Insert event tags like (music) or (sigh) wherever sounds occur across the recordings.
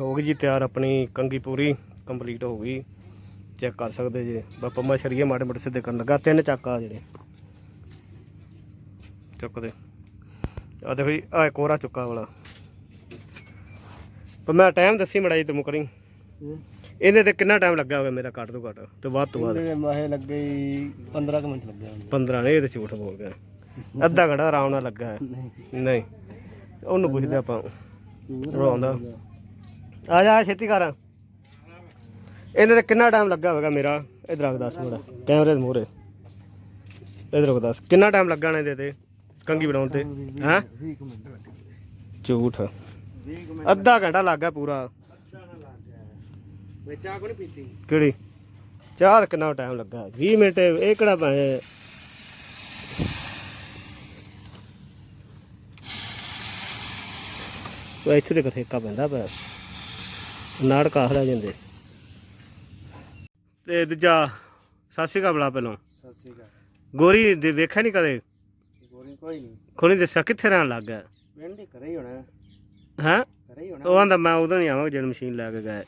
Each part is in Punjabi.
ਹੋ ਗਈ ਜੀ ਤਿਆਰ ਆਪਣੀ ਕੰਗੀ ਪੂਰੀ ਕੰਪਲੀਟ ਹੋ ਗਈ। ਚੈੱਕ ਕਰ ਸਕਦੇ ਜੇ। ਬਾਪਾ ਮੈਂ ਸ਼ਰੀਏ ਮਾੜੇ ਮੋਟੇ ਸਿੱਧੇ ਕਰਨ ਲੱਗਾ ਤਿੰਨ ਚੱਕ ਆ ਜਿਹੜੇ। ਚੁੱਕਦੇ ਆ ਦੇਖੋ ਜੀ ਆ ਕੋਰਾ ਚੁੱਕਾ ਵਾਲਾ। ਪਰ ਮੈਂ ਟਾਈਮ ਦੱਸੀ ਮੜਾਈ ਤੂੰ ਕਰੀ। ਇਹਦੇ ਤੇ ਕਿੰਨਾ ਟਾਈਮ ਲੱਗਾ ਹੋਵੇ ਮੇਰਾ ਘੱਟ ਤੋਂ ਘੱਟ? ਤੇ ਵੱਧ ਤੋਂ ਵੱਧ। ਇਹਦੇ ਮਾਹੇ ਲੱਗੇ 15 ਕੁ ਮਿੰਟ ਲੱਗੇ ਹੋਣਗੇ 15 ਨਹੀਂ ਇਹ ਤੇ ਝੂਠ ਬੋਲ ਗਿਆ। ਅੱਧਾ ਘੰਟਾ ਆਰਾਮ ਨਾਲ ਲੱਗਾ ਨਹੀਂ। ਨਹੀਂ। ਉਹਨੂੰ ਪੁੱਛਦੇ ਆਪਾਂ। ਰੋਂਦਾ। ਆ ਜਾ ਛੇਤੀ ਕਰ। ਇਹਦੇ ਤੇ ਕਿੰਨਾ ਟਾਈਮ ਲੱਗਾ ਹੋਵੇਗਾ ਮੇਰਾ? ਇਧਰ ਰੱਖ ਦੱਸ ਮੇਰਾ ਕੈਮਰੇ ਦੇ ਮੂਹਰੇ। ਇਧਰ ਰੱਖ ਦੱਸ। ਕਿੰਨਾ ਟਾਈਮ ਲੱਗਣਾ ਇਹਦੇ ਤੇ? ਕੰਗੀ ਬਣਾਉਣ ਤੇ? ਹੈਂ? 20 ਕੁ ਮਿੰਟ ਲੱਗੇ ਝੂਠ। 20 ਕੁ ਅੱਧਾ ਘੰਟਾ ਲੱਗ ਪੂਰਾ। ਵਿੱਚ ਆ ਕੋ ਨਹੀਂ ਪੀਤੀ? ਕਿਹੜੀ? ਚਾਹ ਦਾ ਕਿੰਨਾ ਟਾਈਮ ਲੱਗਾ? 20 ਮਿੰਟ ਇਹ ਕਿਹੜਾ ਭਾਵੇਂ ਉਹ ਇੱਥੇ ਦੇ ਠੇਕਾ ਪੈਂਦਾ ਪਿਆ। ਨਾੜ ਕਾਹਲਾ ਜਾਂਦੇ। ਤੇ ਦੂਜਾ ਸਤਿ ਸ਼੍ਰੀ ਅਕਾਲ ਬੁਲਾ ਪਹਿਲਾਂ। ਸਤਿ ਸ੍ਰੀ ਅਕਾਲ। ਗੋਰੀ ਦੇ ਵੇਖਿਆ ਨਹੀਂ ਕਦੇ? ਗੋਰੀ ਕੋਈ ਨਹੀਂ ਖੋਣੀ ਦੱਸਿਆ ਕਿੱਥੇ ਰਹਿਣ ਲੱਗ ਗਿਆ? ਪਿੰਡ ਹੀ ਘਰੇ ਹੀ ਹੋਣਾ। ਹੈ? ਘਰੇ ਹੀ ਹੋਣਾ। ਉਹ ਆਂਦਾ ਮੈਂ ਉਦੋਂ ਨਹੀਂ ਆਵਾਂਗਾ ਜਦੋਂ ਮਸ਼ੀਨ ਲੈ ਕੇ ਗਏ।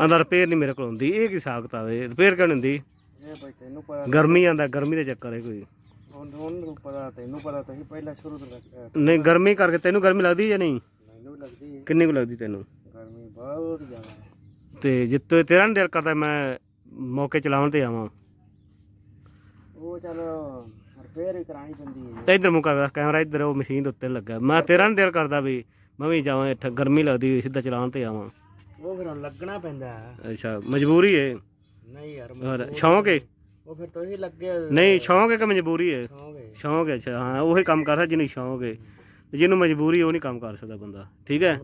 ਆਂਦਾ ਰਿਪੇਅਰ ਨਹੀਂ ਮੇਰੇ ਕੋਲ ਹੁੰਦੀ ਇਹ ਕੀ ਸਾਖਤ ਆਵੇ ਰਿਪੇਅਰ ਕਿਉਂ ਨੀ ਹੁੰਦੀ? ਇਹ ਭਾਈ ਤੈਨੂੰ ਪਤਾ ਗਰਮੀ ਆਂਦਾ ਗਰਮੀ ਦੇ ਚੱਕਰ ਹੈ ਕੋਈ। ਹੁਣ ਉਹਨੂੰ ਪਤਾ ਤੈਨੂੰ ਪਤਾ ਤਾਂ ਹੀ ਪਹਿਲਾਂ ਸ਼ੁਰੂ ਤੋਂ ਲੱਗ- ਅਹ ਨਹੀਂ ਗਰਮੀ ਕਰਕੇ ਤੈਨੂੰ ਗਰਮੀ ਲੱਗਦੀ ਜਾਂ ਨਹੀਂ? ਮੈਨੂੰ ਵੀ ਲੱਗਦੀ ਹੈ। ਕਿੰਨੀ ਕੁ ਲੱਗਦੀ ਤੈਨੂੰ? ਬਹੁਤ ਜ਼ਿਆਦਾ ਹੈ ਤੇ ਜਿੱਤੇ ਤੇਰਾ ਨੀ ਦਿਲ ਕਰਦਾ ਮੈਂ ਮੌਕੇ ਚਲਾਉਣ ਤੇ ਆਵਾਂ? ਉਹ ਚਲ ਰਿਪੇਅਰ ਹੀ ਕਰਾਣੀ ਪੈਂਦੀ ਹੈ ਤੇ ਇੱਧਰ ਮੁਕਾ ਕੈਮਰਾ ਇੱਧਰ ਉਹ ਮਸ਼ੀਨ ਦੇ ਉੱਤੇ ਲੱਗਾ। ਮੈਂ ਤੇਰਾ ਨੀ ਦਿਲ ਕਰਦਾ ਵੀ ਮੈਂ ਵੀ ਜਾਵਾਂ ਇੱਥੇ ਗਰਮੀ ਲੱਗਦੀ ਸਿੱਧਾ ਚਲਾਉਣ ਤੇ ਆਵਾਂ। ਉਹ ਫਿਰ ਹੁਣ ਲੱਗਣਾ ਪੈਂਦਾ। ਹੈ। ਅੱਛਾ ਮਜਬੂਰੀ ਏ? ਨਹੀਂ ਯਾਰ ਸ਼ੌਂਕ ਏ? ਉਹ ਫਿਰ ਤੁਸੀਂ ਲੱਗੇ ਨਹੀਂ ਸ਼ੌਂਕ ਏ ਕਿ ਮਜਬੂਰੀ ਏ? ਹੋਗੇ ਸ਼ੌਂਕ ਏ ਅੱਛਾ ਹਾਂ ਉਹੀ ਕੰਮ ਕਰਦਾ ਜਿਹਨੂੰ ਸ਼ੌਂਕ ਏ। ਜਿਹਨੂੰ ਮਜਬੂਰੀ ਉਹ ਨਹੀਂ ਕੰਮ ਕਰ ਸਕਦਾ ਬੰਦਾ ਠੀਕ ਹੈ?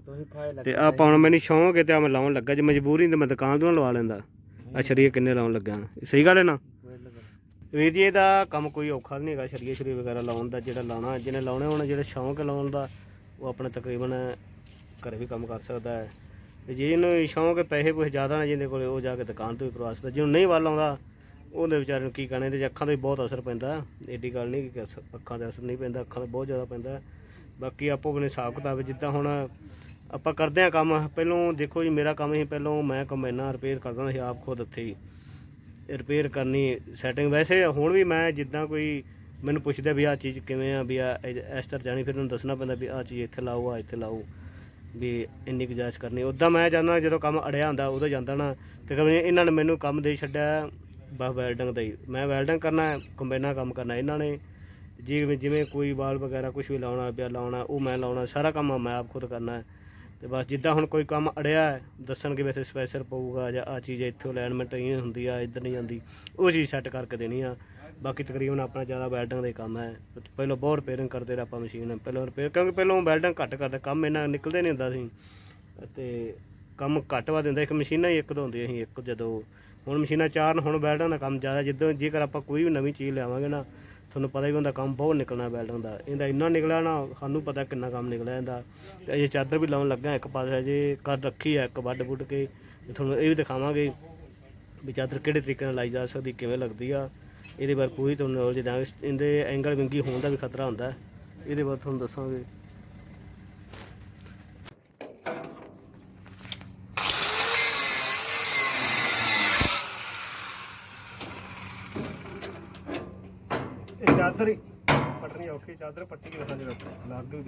ਤੇ ਆ ਪਾਉਣ ਮੈਨੂੰ ਸ਼ੌਂਕ ਏ ਤੇ ਆ ਮੈਂ ਲਾਉਣ ਲੱਗਾ ਜੇ ਮਜਬੂਰੀ ਤੇ ਮੈਂ ਦੁਕਾਨ ਤੋਂ ਲਵਾ ਲੈਂਦਾ। ਆ ਸ਼ਰੀਏ ਕਿੰਨੇ ਲਾਉਣ ਲੱਗਾ ਸਹੀ ਗੱਲ ਹੈ ਨਾ? ਵੀਰ ਜੀ ਇਹਦਾ ਕੰਮ ਕੋਈ ਔਖਾ ਨਹੀਂ ਹੈਗਾ ਸ਼ਰੀਏ ਸ਼ਰੀ ਵਗੈਰਾ ਲਾਉਣ ਦਾ ਜਿਹੜਾ ਲਾਉਣਾ ਜਿਹਨੇ ਲਾਉਣੇ ਹੋਣ ਜਿਹੜਾ ਸ਼ੌਂਕ ਹੈ ਲਾਉਣ ਦਾ ਉਹ ਆਪਣੇ ਤਕਰੀਬਨ ਘਰੇ ਵੀ ਕੰਮ ਕਰ ਸਕਦਾ ਹੈ। ਤੇ ਜੇ ਇਹਨੂੰ ਸ਼ੌਂਕ ਹੈ ਪੈਸੇ ਕੋਈ ਜ਼ਿਆਦਾ ਨਾ ਜਿਹਦੇ ਕੋਲੇ ਉਹ ਜਾ ਕੇ ਦੁਕਾਨ ਤੋਂ ਵੀ ਕਰਵਾ ਸਕਦਾ। ਜਿਹਨੂੰ ਨਹੀਂ ਵੱਲ ਆਉਂਦਾ ਉਹਦੇ ਵਿਚਾਰੇ ਨੂੰ ਕੀ ਕਹਿਣਾ ਇਹਦੇ ਅੱਖਾਂ ਤੇ ਬਹੁਤ ਅਸਰ ਪੈਂਦਾ। ਏਡੀ ਗੱਲ ਨਹੀਂ ਕਿ ਅੱਖਾਂ ਤੇ ਅਸਰ ਨਹੀਂ ਪੈਂਦਾ ਅੱਖਾਂ ਤੇ ਬਹੁਤ ਜ਼ਿਆਦਾ ਪੈਂਦਾ। ਬਾਕੀ ਆਪੋ ਆਪਣੇ ਹਿਸਾਬ ਕਿਤਾਬ ਜਿੱਦਾਂ ਹੁਣ ਆਪਾਂ ਕਰਦੇ ਆ ਕੰਮ, ਪਹਿਲੋਂ ਦੇਖੋ ਜੀ, ਮੇਰਾ ਕੰਮ ਹੀ ਪਹਿਲੋਂ ਮੈਂ ਕੰਬਾਈਨਾਂ ਰਿਪੇਅਰ ਕਰਦਾ ਸੀ, ਆਪ ਖੁਦ ਇੱਥੇ ਹੀ ਰਿਪੇਅਰ ਕਰਨੀ ਸੈਟਿੰਗ ਵੈਸੇ ਹੁਣ ਵੀ ਮੈਂ ਜਿੱਦਾਂ ਕੋਈ ਮੈਨੂੰ ਪੁੱਛਦਾ ਵੀ ਆਹ ਚੀਜ਼ ਕਿਵੇਂ ਆ, ਵੀ ਆ ਇਸ ਤਰ੍ਹਾਂ ਜਾਣੀ, ਫਿਰ ਉਹਨੂੰ ਦੱਸਣਾ ਪੈਂਦਾ ਵੀ ਆਹ ਚੀਜ਼ ਇੱਥੇ ਲਾਓ ਆ ਇੱਥੇ ਲਾਓ, ਵੀ ਇੰਨੀ ਗੁਜਾਇਸ਼ ਕਰਨੀ। ਉਦਾਂ ਮੈਂ ਜਾਂਦਾ, ਜਦੋਂ ਕੰਮ ਅੜਿਆ ਹੁੰਦਾ, ਉਦੋਂ ਜਾਂਦਾ ਨਾ, ਤੇ ਕਦੇ ਇਹਨਾਂ ਨੇ ਮੈਨੂੰ ਕੰਮ ਦੇ ਛੱਡਿਆ, ਬਸ ਵੈਲਡਿੰਗ ਦਾ ਹੀ। ਮੈਂ ਵੈਲਡਿੰਗ ਕਰਨਾ, ਕੰਬਾਈਨਾਂ ਕੰਮ ਕਰਨਾ, ਇਹਨਾਂ ਨੇ ਜਿਵੇਂ ਜਿਵੇਂ ਕੋਈ ਵਾਲ ਵਗੈਰਾ ਕੁਝ ਵੀ ਲਾਉਣਾ ਪਿਆ ਲਾਉਣਾ ਉਹ ਮੈਂ ਲਾਉਣਾ ਸਾਰਾ ਕੰਮ ਮੈਂ ਆਪ ਖੁਦ ਕਰਨਾ ਹੈ। ਤੇ ਬਸ ਜਿੱਦਾਂ ਹੁਣ ਕੋਈ ਕੰਮ ਅੜਿਆ ਹੈ, ਦੱਸਣਗੇ ਵੈਸੇ ਸਪੈਸ਼ਲ ਪਊਗਾ ਜਾਂ ਆ ਚੀਜ਼ ਇੱਥੋਂ ਅਲਾਈਨਮੈਂਟ ਇਹ ਹੁੰਦੀ ਆ ਇੱਧਰ ਨਹੀਂ ਜਾਂਦੀ ਉਹ ਚੀਜ਼ ਸੈੱਟ ਕਰਕੇ ਦੇਣੀ ਆ। ਬਾਕੀ ਤਕਰੀਬਨ ਆਪਣਾ ਜ਼ਿਆਦਾ ਵੈਲਡਿੰਗ ਦਾ ਕੰਮ ਹੈ। ਪਹਿਲਾਂ ਬਹੁਤ ਰਿਪੇਅਰਿੰਗ ਕਰਦੇ ਰਹੇ ਆਪਾਂ ਮਸ਼ੀਨ ਪਹਿਲਾਂ ਰਿਪੇਅਰ ਕਿਉਂਕਿ ਪਹਿਲਾਂ ਵੈਲਡਿੰਗ ਘੱਟ ਕਰਦੇ ਕੰਮ ਇੰਨਾ ਨਿਕਲਦੇ ਨਹੀਂ ਹੁੰਦਾ ਸੀ। ਤੇ ਕੰਮ ਘੱਟ ਵਾ ਦਿੰਦਾ ਇੱਕ ਮਸ਼ੀਨਾਂ ਹੀ ਇੱਕ ਤੋਂ ਹੁੰਦੀਆਂ ਸੀ ਇੱਕ ਜਦੋਂ। ਹੁਣ ਮਸ਼ੀਨਾਂ ਚਾਰ ਨੇ ਹੁਣ ਵੈਲਡਿੰਗ ਦਾ ਕੰਮ ਜ਼ਿਆਦਾ ਜਿੱਦਾਂ ਜੇਕਰ ਆਪਾਂ ਕੋਈ ਵੀ ਨਵੀਂ ਚੀਜ਼ ਲਿਆਵਾਂਗੇ ਨਾ ਤੁਹਾਨੂੰ ਪਤਾ ਹੀ ਹੁੰਦਾ ਕੰਮ ਬਹੁਤ ਨਿਕਲਣਾ ਵੈਲਡਿੰਗ ਦਾ ਇਹਦਾ ਇੰਨਾ ਨਿਕਲਿਆ ਨਾ, ਸਾਨੂੰ ਪਤਾ ਕਿੰਨਾ ਕੰਮ ਨਿਕਲਿਆ ਇਹਦਾ। ਤੇ ਅਜੇ ਚਾਦਰ ਵੀ ਲਾਉਣ ਲੱਗਾ, ਇੱਕ ਪਾਸੇ ਅਜੇ ਕਰ ਰੱਖੀ ਹੈ ਇੱਕ ਵੱਡ ਵੁੱਡ ਕੇ। ਤੁਹਾਨੂੰ ਇਹ ਵੀ ਦਿਖਾਵਾਂਗੇ ਵੀ ਚਾਦਰ ਕਿਹੜੇ ਤਰੀਕੇ ਨਾਲ ਲਾਈ ਜਾ ਸਕਦੀ, ਕਿਵੇਂ ਲੱਗਦੀ ਆ। ਇਹਦੇ ਬਾਰੇ ਪੂਰੀ ਤੁਹਾਨੂੰ ਨੌਲੇਜ ਦਾਂਗੇ ਇਹਦੇ ਐਂਗਲ ਵਿੰਗੀ ਹੋਣ ਦਾ ਵੀ ਖਤਰਾ ਹੁੰਦਾ। ਇਹਦੇ ਬਾਰੇ ਤੁਹਾਨੂੰ ਦੱਸਾਂਗੇ ਇਹ ਚਾਦਰ ਹੀ ਪਟਣੀ ਔਖੀ ਚਾਦਰ ਪੱਟੀ ਕੇ ਰਖਾ ਜਿਹੜਾ ਲੱਗ ਗਈ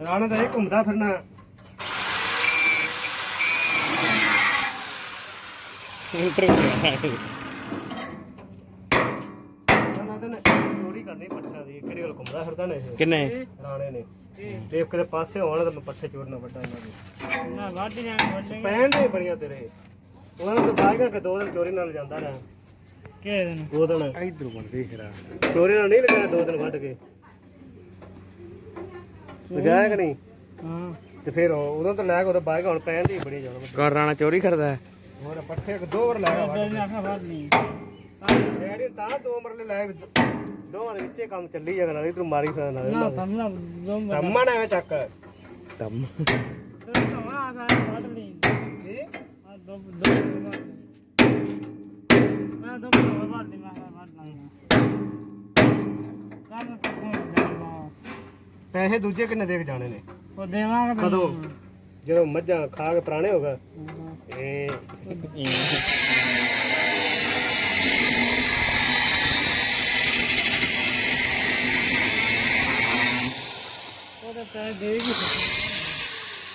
ਰਾਣਾ ਤਾਂ ਇਹ ਘੁੰਮਦਾ ਫਿਰਨਾ। ਰਾਣਾ ਤਾਂ ਨੇ ਚੋਰੀ ਕਰਨੀ ਪੱਠਾ ਦੀ ਕਿਹੜੇ ਕੋਲ ਘੁੰਮਦਾ ਫਿਰਦਾ ਨੇ ਇਹ? ਕਿੰਨੇ? ਰਾਣੇ ਨੇ। ਦੇਖ ਕਿਤੇ ਪਾਸੇ ਹੋਣ ਤਾਂ ਮੈਂ ਪੱਠੇ ਚੋਰਨਾ ਵੱਡਾ ਇਹਨਾਂ ਦੇ। ਨਾ ਵੱਢ ਜਾਂ ਵੱਢੇ ਪੈਣ ਦੇ ਬੜੀਆਂ ਤੇਰੇ। ਉਹਨਾਂ ਨੂੰ ਤਾਂ ਬਾਈਗਾ ਕਿ ਦੋ ਦਿਨ ਚੋਰੀ ਨਾਲ ਜਾਂਦਾ ਰਿਹਾ ਕਿਹੜੇ ਦਿਨ? ਦੋ ਦਿਨ। ਇਧਰੋਂ ਬਣਦੇ ਚੋਰੀ ਨਾਲ ਨਹੀਂ ਲਗਾਇਆ ਦੋ ਦਿਨ ਵੱਢ ਕੇ। ਲਗਾਇਆ ਕਿ ਨਹੀਂ? ਹਾਂ। ਤੇ ਫਿਰ ਉਹ- ਉਦੋਂ ਤਾਂ ਲੈ ਕੇ ਉਹਦਾ ਬਾਈਗਾ ਹੁਣ ਪੈਣ ਦੀ ਬੜੀ ਜਾਣਾ ਕਰ ਰਾਣਾ ਚੋਰੀ ਕਰਦਾ ਹੈ? ਹੋਰ ਪੱਠੇ ਇੱਕ ਦੋ ਵਾਰ ਲਾਇਆ ਡਰ ਨਾ ਖਾ ਵੱਢ ਨਹੀਂ। ਡੈਡੀ ਨੇ ਤਾਂ ਦੋ ਮਰਲੇ ਲਾਏ ਵੀ ਦੋਵਾਂ ਦੇ ਵਿੱਚੇ ਕੰਮ ਚੱਲੀ ਜਾਗਾ ਨਾਲੇ ਤੂੰ ਮਾਰੀ ਫਿਰ ਨਾਲੇ। ਨਾ ਸਮਝਾ ਦੋ ਮਰ ਤੰਮਾ ਨਾ ਐਵੇਂ ਚੱਕ। ਤਮ। ਤੇ ਕਮਾ ਆ ਵੱਢ ਲਈ ਜੀ ਆ ਦੋ ਦੋ ਮੈਂ ਦੋ ਮੈਂ ਪੈਸੇ ਦੂਜੇ ਕਿੰਨੇ ਦੇ ਕੇ ਜਾਣੇ ਨੇ? ਉਹ ਦੇਵਾਂਗੇ ਕਦੋਂ? ਜਦੋਂ ਮੱਝਾਂ ਖਾ ਕੇ ਪੁਰਾਣੇ ਹੋ ਗਏ? ਇਹ।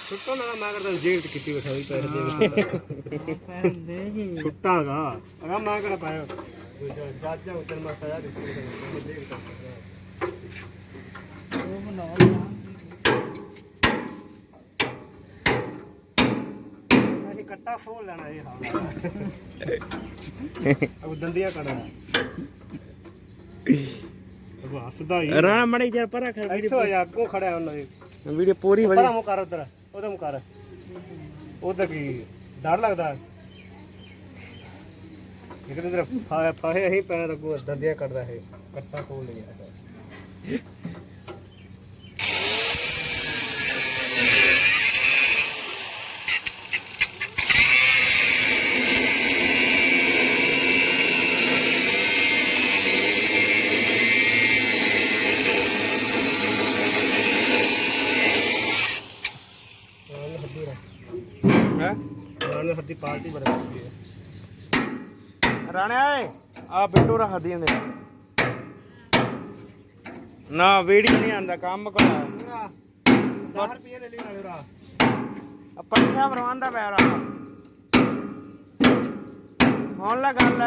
ਪੈਸੇ ਨਾ ਮੈਂ ਕਰਦਾ ਜੇਲ੍ਹ ਚ ਕੀਤੀ ਬਿਠਾਈ ਪੈਸੇ ਦੇ ਪੈਸੇ ਦੇਗੀ ਛੁੱਟਾਗਾ ਅਗਾ ਮੈਂ ਕਿਹੜਾ ਪਾਇਆ? ਦੂਜਾ ਜਾਜਾ ਉਤਰ ਮੈਂ ਸਜ਼ਾ ਦਿੱਤੀ। ਕੇ ਉਹ ਅਸੀਂ ਕੱਟਾ ਖੋਲ ਲੈਣਾ ਇਹ ਹਾਲ। (laughs) ਅਬ ਦੰਦੀਆਂ ਕੱਢਣਾ। ਉਹ ਹੱਸਦਾ ਹੀ ਰਾਣਾ ਮੜੀ ਜਰ ਪਰਾ ਕਰ ਇੱਥੋਂ ਆ ਜਾ ਅੱਗੋਂ ਖੜਿਆ ਉਹਨਾਂ ਦੀ। ਵੀਡੀਓ ਪੂਰੀ ਪਰਾਂ ਮੂੰਹ ਕਰ ਉਧਰ ਉਹਦਾ ਮੂੰਹ ਕਰ। ਉਹਦਾ ਕੀ ਡਰ ਲੱਗਦਾ? ਇੱਕ ਫਾ ਫਾਹੇ ਅਸੀਂ ਪੈਰ ਅੱਗੋਂ ਦੰਦੀਆਂ ਕੱਢਦਾ ਇਹ ਕੱਟਾ ਖੋਲ ਲਿਆ ਨਾਲ ਹੱਦੀ ਰਾ ਹੈ ਹੱਦੀ ਪਾਰਟੀ ਅੱਛੀ ਹੈ। ਰਾਣੇ ਆਏ। ਆ ਬਿੱਟੂ ਰੱਖ ਦੀ ਹੁੰਦੇ ਨਾ ਵੀਡੀਓ ਨਹੀਂ ਆਂਦਾ ਕੰਮ ਕੋਲ ਪੂਰਾ। 10 ਰੁਪਏ ਲੈ ਲਈ ਨਾਲੇ ਰਾ ਆ ਪੱਠਿਆ ਮਰਵਾਉਂਦਾ ਪਿਆ ਰਾ ਹੁਣ ਲਾ ਗੱਲ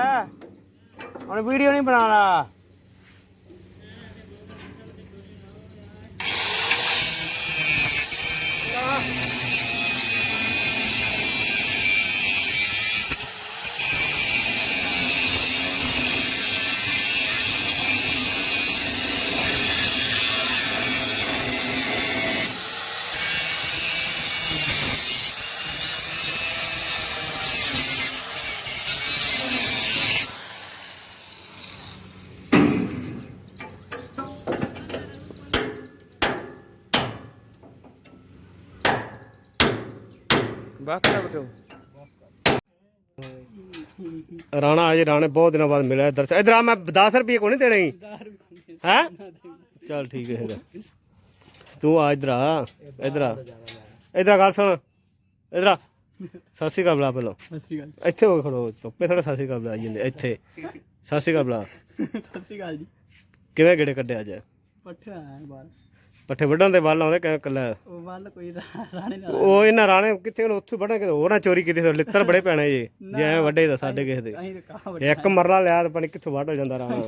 ਹੁਣ ਵੀਡੀਓ ਨਹੀਂ ਬਣਾਣਾ ਬਿੱਟੂ ਰਾਣਾ ਅਜੇ ਰਾਣੇ ਬਹੁਤ ਦਿਨਾਂ ਬਾਅਦ ਮਿਲਿਆ ਦਰਸ਼ਨ ਇਧਰ ਆ ਮੈਂ 10 ਰੁਪਏ ਕੋ ਨਹੀਂ ਦੇਣੇ? ਹੈ? ਚੱਲ ਠੀਕ ਹੈ ਹੈਗਾ ਤੂੰ ਆ ਇਧਰ ਆ ਇਧਰ ਆ। ਇਧਰ ਗੱਲ ਸੁਣ। ਇਧਰ ਆ। ਸਤਿ ਸ਼੍ਰੀ ਅਕਾਲ ਬੁਲਾ ਪਹਿਲਾਂ। ਸਤਿ ਸ਼੍ਰੀ ਅਕਾਲ। ਇੱਥੇ ਹੋ ਕੇ ਖੜੋ ਧੁੱਪੇ ਥੋੜਾ ਸਤਿ ਸ਼੍ਰੀ ਅਕਾਲ ਬੁਲਾ ਜਾਂਦੇ ਇੱਥੇ। ਸਤਿ ਸ਼੍ਰੀ ਅਕਾਲ ਬੁਲਾ। ਸਤਿ ਸ਼੍ਰੀ ਅਕਾਲ ਜੀ। ਕਿਵੇਂ ਗੇੜੇ ਕੱਢਿਆ ਅੱਜ? ਪੱਠੇ ਆਇਆ ਬਾਹਰ। ਪੱਠੇ ਵੱਢਣ ਦੇ ਵੱਲ ਆਉਂਦੇ ਕਿਵੇਂ ਕੱਲਾ। ਉਹ ਵੱਲ ਕੋਈ ਰਾ- ਰਾਣੇ ਨਾਲ ਉਹ ਇਹਨਾਂ ਰਾਣੇ ਕਿੱਥੇ ਹੁਣ ਉੱਥੇ ਵੱਢਣ ਕਿਤੇ ਹੋਰ ਨਾ ਚੋਰੀ ਕੀਤੀ ਹੋਵੇ, ਲਿੱਤਰ ਬੜੇ ਪੈਣੇ ਜੇ ਜੇ ਐਵੇਂ ਵੱਡੇ ਤਾਂ ਸਾਡੇ ਕਿਸੇ ਦੇ। ਅਸੀਂ ਤਾਂ ਕਹਾ ਇੱਕ ਮਰਲਾ ਲਿਆ ਤਾਂ ਪਾਣੀ ਕਿੱਥੋਂ ਵੱਢ ਜਾਂਦਾ ਰਾਣਾ (laughs)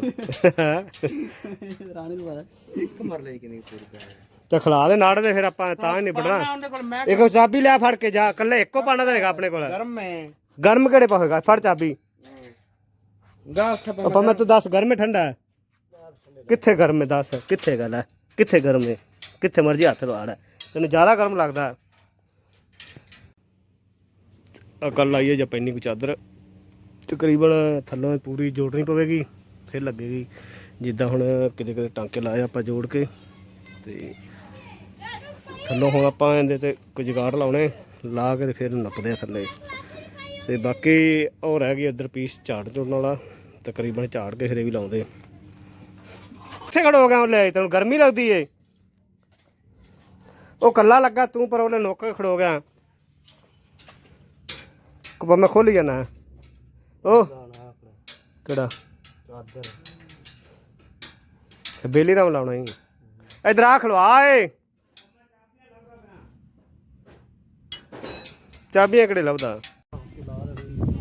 ਰਾਣੇ ਨੂੰ ਪਤਾ। ਇੱਕ ਮਰ ਲਈ ਕਿੰਨੀ ਪੂਰੀ ਤੇ ਖਲਾ ਦੇ ਨਾੜ ਦੇ ਫਿਰ ਆਪਾਂ ਤਾਂ ਹੀ ਨਹੀਂ ਵੱਢਣਾ ਉਹਦੇ ਕੋਲ ਮੈਂ ਇੱਕ ਚਾਬੀ ਲਿਆ ਫੜ ਕੇ ਜਾ ਕੱਲੇ ਇੱਕੋ ਪਾਣਾ ਤਾਂ ਨਹੀਂਗਾ ਆਪਣੇ ਕੋਲ। ਗਰਮ ਹੈ। ਗਰਮ ਕਿਹੜੇ ਪਾ ਹੋਏਗਾ ਫੜ ਚਾਬੀ। ਗਾ ਉੱਥੇ ਆਪਾਂ ਮੈਂ ਤੂੰ ਦੱਸ ਗਰਮ ਹੈ ਠੰਡਾ? ਹੈ ਕਿੱਥੇ ਗਰਮ ਹੈ ਦੱਸ ਕਿੱਥੇ ਗੱਲ ਹੈ? ਕਿੱਥੇ ਗਰਮ ਹੈ? ਕਿੱਥੇ ਮਰਜ਼ੀ ਹੱਥ ਲਵਾੜ ਤੈਨੂੰ ਜ਼ਿਆਦਾ ਗਰਮ ਲੱਗਦਾ। ਅਕਲ ਲਾਈਏ ਜਾਂ ਪੈਣੀ ਕੋ ਚਾਦਰ। ਤਕਰੀਬਨ ਥੱਲੋਂ ਪੂਰੀ ਜੋੜਨੀ ਪਵੇਗੀ, ਫਿਰ ਲੱਗੇਗੀ। ਜਿੱਦਾਂ ਹੁਣ ਕਿਤੇ ਕਿਤੇ ਟਾਂਕੇ ਲਾਏ ਆਪਾਂ ਜੋੜ ਕੇ। ਤੇ ਥੱਲੋਂ ਹੁਣ ਆਪਾਂ ਇਹਦੇ ਤੇ ਕੋਈ ਜਗਾੜ ਲਾਉਣੇ, ਲਾ ਕੇ ਤੇ ਫਿਰ ਨੱਪਦੇ ਆ ਥੱਲੇ। ਤੇ ਬਾਕੀ ਉਹ ਰਹਿ ਗਈ ਉਧਰ ਪੀਸ ਝਾੜ ਜੋੜਨ ਵਾਲਾ, ਤਕਰੀਬਨ ਝਾੜ ਕੇ ਫਿਰੇ ਵੀ ਲਾਉਂਦੇ। ਕਿੱਥੇ ਖੜੋ ਗਿਆ ਲੈ, ਤੈਨੂੰ ਗਰਮੀ ਲੱਗਦੀ ਏ। ਉਹ ਕੱਲਾ ਲੱਗਾ ਤੂੰ ਪਰ ਉਹਨੇ ਨੋਕ ਖੜੋ ਗਿਆ। ਕਬਾ ਮੈਂ ਖੋਲ ਜਾਣਾ। ਉਹ ਕਿਹੜਾ? ਅੱਛਾ ਬੇਲੀ ਰਾਮ ਲਾਉਣਾ ਹੀ। ਇਧਰ ਆ ਖਲਵਾ ਏ ਚਾਬੀਆਂ ਕਿਹੜੇ ਲੱਭਦਾ?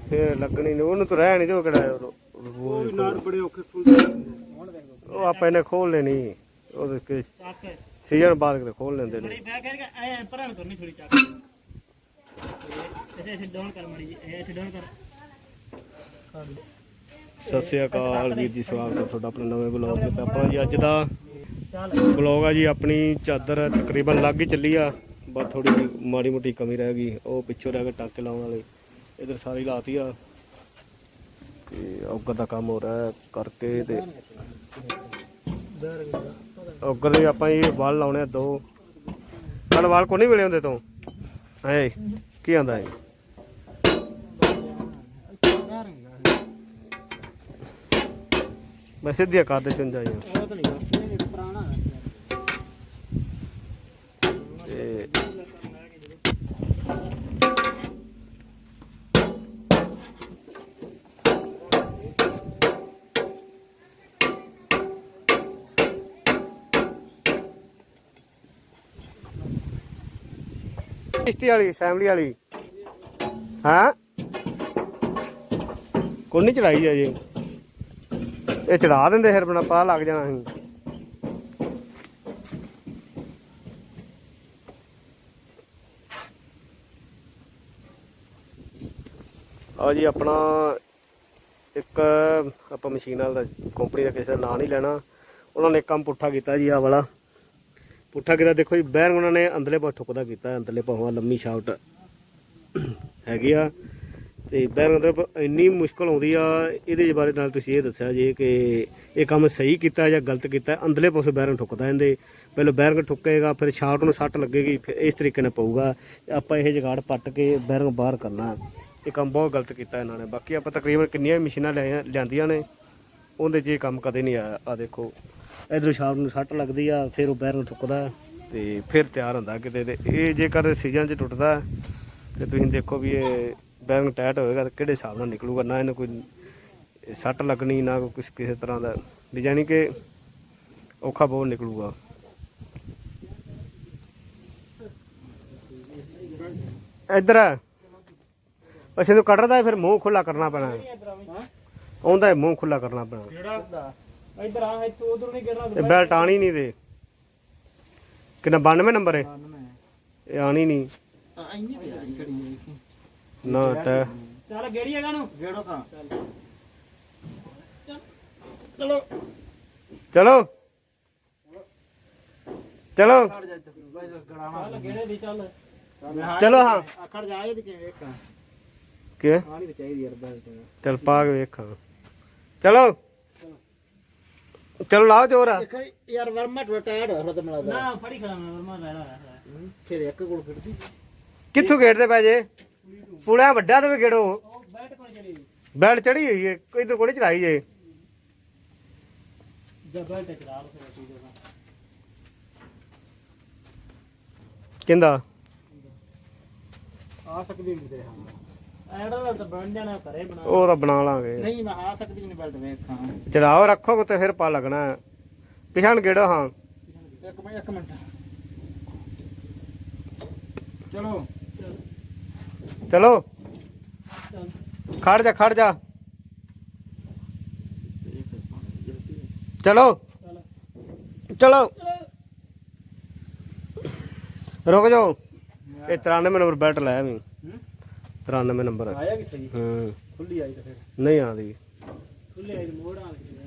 ਫੇਰ ਲੱਗਣੀ ਨਹੀਂ ਉਹਨੂੰ ਤਾਂ ਰਹਿਣ ਦਿਓ ਕਿਹੜਾ ਉਹ ਉਹ ਆਪਾਂ ਇਹਨੇ ਖੋਲ ਲੈਣੀ ਉਹਦੇ ਕੇ ਸੀਜ਼ਨ ਬਾਅਦ ਕਿਤੇ ਖੋਲ ਲੈਂਦੇ ਨੇ। ਬੜੀ ਬੈਕ ਕਰਕੇ ਐ ਪਰਾਂ ਨੂੰ ਕਰਨੀ ਥੋੜੀ ਚੱਕ ਇਹ ਇਹ ਡਾਊਨ ਕਰ ਮੜੀ ਇਹ ਇਹ ਡਾਊਨ ਕਰ। ਸਤਿ ਸ਼੍ਰੀ ਅਕਾਲ ਵੀਰ ਜੀ ਸਵਾਗਤ ਹੈ ਤੁਹਾਡਾ ਆਪਣੇ ਨਵੇਂ ਬਲੌਗ ਤੇ। ਆਪਣਾ ਜੀ ਅੱਜ ਦਾ ਬਲੌਗ ਆ ਜੀ ਆਪਣੀ ਚਾਦਰ ਤਕਰੀਬਨ ਲੱਗ ਹੀ ਚੱਲੀ ਆ ਬਸ ਥੋੜੀ ਮਾੜੀ ਮੋਟੀ ਕਮੀ ਰਹਿ ਗਈ ਉਹ ਪਿੱਛੋਂ ਰਹਿ ਗਏ ਟਾਕੇ ਲਾਉਣ ਵਾਲੇ ਇਧਰ ਸਾਰੀ ਲਾਤੀ ਆ। ਤੇ ਔਗਰ ਦਾ ਕੰਮ ਹੋ ਰਿਹਾ ਕਰਕੇ ਤੇ। ਔਗਰ ਦੇ ਆਪਾਂ ਇਹ ਵਾਲ ਲਾਉਣੇ ਆ ਦੋ। ਕੱਲ ਵਾਲ ਕੋ ਨਹੀਂ ਮਿਲੇ ਹੁੰਦੇ ਤੋਂ? ਐ ਕੀ ਆਂਦਾ ਹੈ ਮੈਂ ਸਿੱਧੀਆਂ ਕਰ ਦੇ ਚੁੰਝਾਂ ਉਹ ਤਾਂ ਨਹੀਂ ਕਿਸ਼ਤੀ ਵਾਲੀ ਫੈਮਿਲੀ ਵਾਲੀ। ਹਾਂ? ਕੋਈ ਨਹੀਂ ਚੜਾਈ ਆ ਜੀ। ਇਹ ਚੜਾ ਦਿੰਦੇ ਫਿਰ ਬਣਾ ਪਤਾ ਲੱਗ ਜਾਣਾ ਸੀ। ਆ ਜੀ ਆਪਣਾ ਇੱਕ ਆਪਾਂ ਮਸ਼ੀਨ ਵਾਲਾ ਦਾ ਕੰਪਨੀ ਦਾ ਕਿਸੇ ਦਾ ਨਾਂ ਨਹੀਂ ਲੈਣਾ। ਉਹਨਾਂ ਨੇ ਕੰਮ ਪੁੱਠਾ ਕੀਤਾ ਜੀ ਆ ਵਾਲਾ। ਪੁੱਠਾ ਕੀਤਾ ਦੇਖੋ ਜੀ ਬੈਰੰਗ ਉਹਨਾਂ ਨੇ ਅੰਦਰਲੇ ਪਾਸੇ ਠੁਕਦਾ ਕੀਤਾ, ਅੰਦਰਲੇ ਪਾਸੇ ਲੰਮੀ ਸ਼ਾਫਟ ਹੈਗੀ ਆ। ਤੇ ਬੈਰੰਗ ਅੰਦਰ ਇੰਨੀ ਮੁਸ਼ਕਲ ਆਉਂਦੀ ਆ, ਇਹਦੇ ਬਾਰੇ ਨਾਲ ਤੁਸੀਂ ਇਹ ਦੱਸਿਆ ਜੇ ਕਿ ਇਹ ਕੰਮ ਸਹੀ ਕੀਤਾ ਜਾਂ ਗਲਤ ਕੀਤਾ, ਅੰਦਰਲੇ ਪਾਸੇ ਬੈਰਨ ਠੁਕਦਾ ਇਹਦੇ। ਪਹਿਲਾਂ ਬੈਰੰਗ ਠੁੱਕੇਗਾ, ਫਿਰ ਸ਼ਾਫਟ ਨੂੰ ਸੱਟ ਲੱਗੇਗੀ, ਫਿਰ ਇਸ ਤਰੀਕੇ ਨਾਲ ਪਊਗਾ। ਆਪਾਂ ਇਹ ਜਗਾੜ ਪੱਟ ਕੇ ਬੈਰੰਗ ਬਾਹਰ ਕਰਨਾ। ਇਹ ਕੰਮ ਬਹੁਤ ਗਲਤ ਕੀਤਾ ਇਹਨਾਂ ਨੇ। ਬਾਕੀ ਆਪਾਂ ਤਕਰੀਬਨ ਕਿੰਨੀਆਂ ਮਸ਼ੀਨਾਂ ਲਿਆਈਆਂ ਲਿਆਂਦੀਆਂ ਨੇ, ਉਹਦੇ 'ਚ ਇਹ ਕੰਮ ਕਦੇ ਨਹੀਂ ਆਇਆ। ਆ ਦੇਖੋ। ਇਧਰੋਂ ਸ਼ਾਮ ਨੂੰ ਸੱਟ ਲੱਗਦੀ ਆ ਫਿਰ ਉਹ ਬੈਰੰਗ ਠੁੱਕਦਾ ਤੇ ਫਿਰ ਤਿਆਰ ਹੁੰਦਾ ਕਿਤੇ ਤੇ। ਇਹ ਜੇਕਰ ਸੀਜ਼ਨ 'ਚ ਟੁੱਟਦਾ ਤੇ ਤੁਸੀਂ ਦੇਖੋ ਵੀ ਇਹ ਬੈਰੰਗ ਟਾਈਟ ਹੋਏਗਾ ਤਾਂ ਕਿਹੜੇ ਹਿਸਾਬ ਨਾਲ ਨਿਕਲੂਗਾ ਨਾ ਇਹਨੂੰ ਕੋਈ ਸੱਟ ਲੱਗਣੀ ਨਾ ਕੋਈ ਕਿਸੇ ਤਰ੍ਹਾਂ ਦਾ। ਵੀ ਜਾਣੀ ਕਿ ਔਖਾ ਬਹੁਤ ਨਿਕਲੂਗਾ। ਇੱਧਰ। ਅੱਛਾ ਨੂੰ ਕੱਢਦਾ ਫਿਰ ਮੂੰਹ ਖੁੱਲਾ ਕਰਨਾ ਪੈਣਾ। ਆਉਂਦਾ ਹੈ ਮੂੰਹ ਖੁੱਲਾ ਕਰਨਾ ਪੈਣਾ। ਇੱਧਰ ਆ ਇੱਥੇ ਉਧਰ ਨਹੀਂ ਗਿਰਨਾ ਇਹ ਬੈਲਟ ਆਣੀ ਨਹੀਂ ਦੇ। ਕਿੰਨਾ 92 ਨੰਬਰ ਹੈ ਇਹ ਆਣੀ ਨਹੀਂ। ਇੰਨੀ ਪਿਆਰੀ ਖੜੀ ਹੈ ਨਾ ਟੈ ਚੱਲ ਗੇੜੀ ਹੈਗਾ ਨੂੰ। ਗੇੜੋ ਤਾਂ। ਚਲੋ। ਚਲੋ। ਚਲੋ। ਖੜ ਜਾ ਇੱਥੇ ਬਾਈ ਗੜਾਣਾ ਚੱਲ ਗੇੜੇ ਦੀ ਚੱਲ। ਚਲੋ ਹਾਂ। ਖੜ ਜਾ ਇਹ ਕਿਵੇਂ ਵੇਖਾਂ। ਕੀ ਆਣੀ ਤਾਂ ਚਾਹੀਦੀ ਬੈਲਟ। ਚਲ ਪਾ ਕੇ ਵੇਖਾਂ। ਚਲੋ। ਚਲੋ ਲਾਓ ਜੋਰ। ਇੱਕ ਯਾਰ ਵਰਮਾ ਟਾਇਰ ਹੋ ਰਹਾ ਮਿਲਦਾ ਨਾ ਫੜੀ ਖੜਾ ਮੈਂ ਵਰਮਾ ਲੈ ਲਾ ਫਿਰ ਇੱਕ ਗੋਲ ਖੜਦੀ ਕਿੱਥੋਂ ਗੇੜਦੇ ਪੈ ਜੇ? ਪੁਲਿਆ ਵੱਡਾ ਤੇ ਵੀ ਗੇੜੋ। ਉਹ ਬੈਠ ਕੋਲ ਚਲੀ ਬੈਲਟ ਚੜੀ ਹੋਈ ਹੈ ਕੋਈ ਇਧਰ ਕੋਲੇ ਚੜਾਈ ਜੇ। ਜਦ ਬੈਠ ਚਲਾ ਲੋ ਫਿਰ ਠੀਕ ਹੈ ਆ ਸਕਦੀ ਨਹੀਂ ਤੇਰੇ ਹਾਂ ਐਡਾ ਤਾਂ ਬਣ ਜਾਣਾ ਘਰੇ ਬਣਾ ਉਹ ਤਾਂ ਬਣਾ ਲਾਂਗੇ। ਨਹੀਂ ਮੈਂ ਆ ਸਕਦੀ ਨਹੀਂ ਬੈਲਟ ਵੇਖਾਂ। ਚੜਾਓ ਰੱਖੋ ਤੇ ਫਿਰ ਪਾ ਲੱਗਣਾ। ਪਿਛਾਣ ਗੇੜੋ ਹਾਂ। ਇੱਕ ਮਿੰਟ ਇੱਕ ਮਿੰਟ। ਚਲੋ। ਚਲੋ। ਚੱਲ। ਖੜ ਜਾ ਖੜ ਜਾ। ਚਲੋ। ਚੱਲ। ਚਲੋ ਰੁਕ ਜਾਓ। ਇਹ 93 ਨੰਬਰ ਬੈਲਟ ਲਾਇਆ ਮੈਂ 93 ਨੰਬਰ ਆਇਆ ਕਿ ਸਹੀ ਹੂੰ। ਖੁੱਲੀ ਆਈ ਤਾਂ ਫਿਰ। ਨਹੀਂ ਆਦੀ ਖੁੱਲੇ ਆਈ ਮੋੜਾਂ ਵਾਲੀ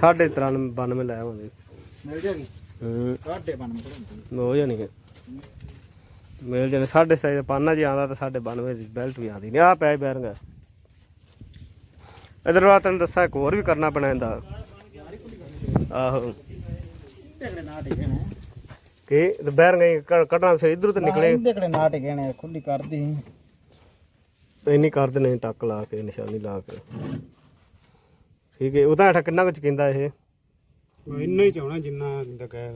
ਸਾਢੇ 93 92 ਲਾਇਆ ਹੁੰਦੇ ਮਿਲ ਜਾਗੀ ਹੂੰ। ਕਾਢੇ ਬਣ ਮੜ ਹੋ ਜਾਣੀ ਹੈ ਮਿਲ ਜਾਣੇ ਸਾਢੇ ਸਾਈ ਦਾ ਪਾਨਾ ਜੇ ਆਉਂਦਾ ਤਾਂ ਸਾਢੇ 92 ਦੀ ਬੈਲਟ ਵੀ ਆਉਂਦੀ ਨਹੀਂ ਆ ਪੈ ਬੈਰੰਗਾ। ਇਧਰ ਵਾ ਤੈਨੂੰ ਦੱਸਾਂ ਇੱਕ ਹੋਰ ਵੀ ਕਰਨਾ ਪੈਣਾ ਇਹਦਾ। ਆਹੋ। ਨਾ ਨੇ? ਕਿ? ਬੈਰੰਗਾ ਕੱਢਣਾ ਫਿਰ ਇਧਰੋਂ ਤਾਂ ਨਿਕਲੇ। ਤੇਕੜੇ ਨਾ ਟਿਕੇ ਨੇ? ਖੁੱਲੀ ਕਰਦੀ ਇੰਨੀ ਕਰ ਦੇਣੇ ਟੱਕ ਲਾ ਕੇ ਨਿਸ਼ਾਨੀ ਲਾ ਕੇ। ਠੀਕ ਹੈ ਉਹਦਾ ਹੇਠਾਂ ਕਿੰਨਾ ਕੁ ਕਹਿੰਦਾ ਇਹ? ਇੰਨਾ ਹੀ ਚਾਹਣਾ ਜਿੰਨਾ ਲੱਗਾ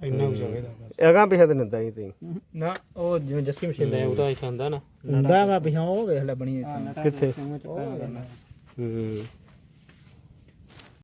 ਇੰਨਾ ਕੁ ਚਾਹੀਦਾ ਅਗਾਂ ਪਿਛੇ ਤੇ ਨਿੰਦਾ ਹੀ ਤੇ ਨਾ ਉਹ ਜਿਵੇਂ ਜੱਸੀ ਮਸ਼ੀਨ ਦਾ ਉਹਦਾ ਹੀ ਖਾਂਦਾ ਨਾ। ਹੁੰਦਾ ਵਾ ਹਾਂ ਉਹ ਵੇਖ ਲੈ ਬਣੀ ਇੱਥੇ। ਕਿੱਥੇ? ਹੂੰ।